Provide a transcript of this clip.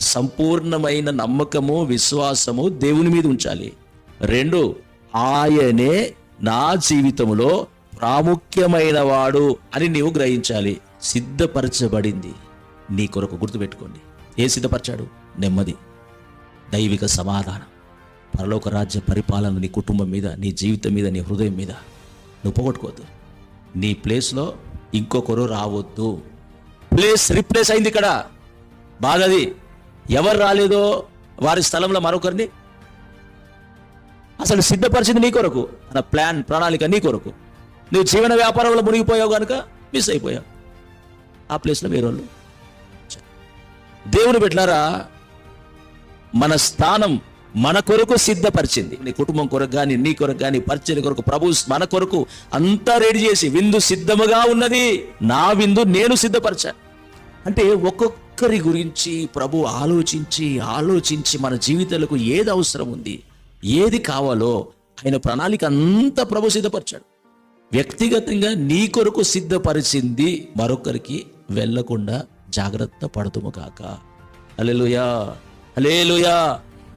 సంపూర్ణమైన నమ్మకము విశ్వాసము దేవుని మీద ఉంచాలి. రెండు ఆయనే నా జీవితంలో ప్రాముఖ్యమైన వాడు అని నీవు గ్రహించాలి. సిద్ధపరచబడింది. నీ కొరకు గుర్తుపెట్టుకోండి. ఏ సిద్ధపరచాడు? నెమ్మది. దైవిక సమాధానం. పరలోక రాజ్య పరిపాలన నీ కుటుంబం మీద నీ జీవితం మీద నీ హృదయం మీద. నువ్వు పోగొట్టుకోవద్దు. నీ ప్లేస్లో ఇంకొకరు రావద్దు. ప్లేస్ రిప్లేస్ అయింది ఇక్కడ. బాగది ఎవరు రాలేదో వారి స్థలంలో మరొకరిని అసలు సిద్ధపరిచింది నీ కొరకు అన్న ప్లాన్ ప్రణాళిక నీ కొరకు. నువ్వు జీవన వ్యాపారంలో మునిగిపోయావు కనుక మిస్ అయిపోయావు. ఆ ప్లేస్లో వేరే వాళ్ళు దేవుని పెట్టినారా మన స్థానం మన కొరకు సిద్ధపరిచింది. నీ కుటుంబం కొరకు కానీ నీ కొరకు కానీ పరిచయం కొరకు ప్రభు మన కొరకు అంతా రెడీ చేసి విందు సిద్ధముగా ఉన్నది. నా విందు నేను సిద్ధపరిచా. అంటే ఒక్కొక్క ఒక్కరి గురించి ప్రభు ఆలోచించి ఆలోచించి మన జీవితాలకు ఏది అవసరం ఉంది ఏది కావాలో ఆయన ప్రణాళిక అంతా ప్రభు సిద్ధపరిచాడు. వ్యక్తిగతంగా నీ కొరకు సిద్ధపరిచింది మరొకరికి వెళ్ళకుండా జాగ్రత్త పడుతుము కాక అలెలుయా అలేలుయా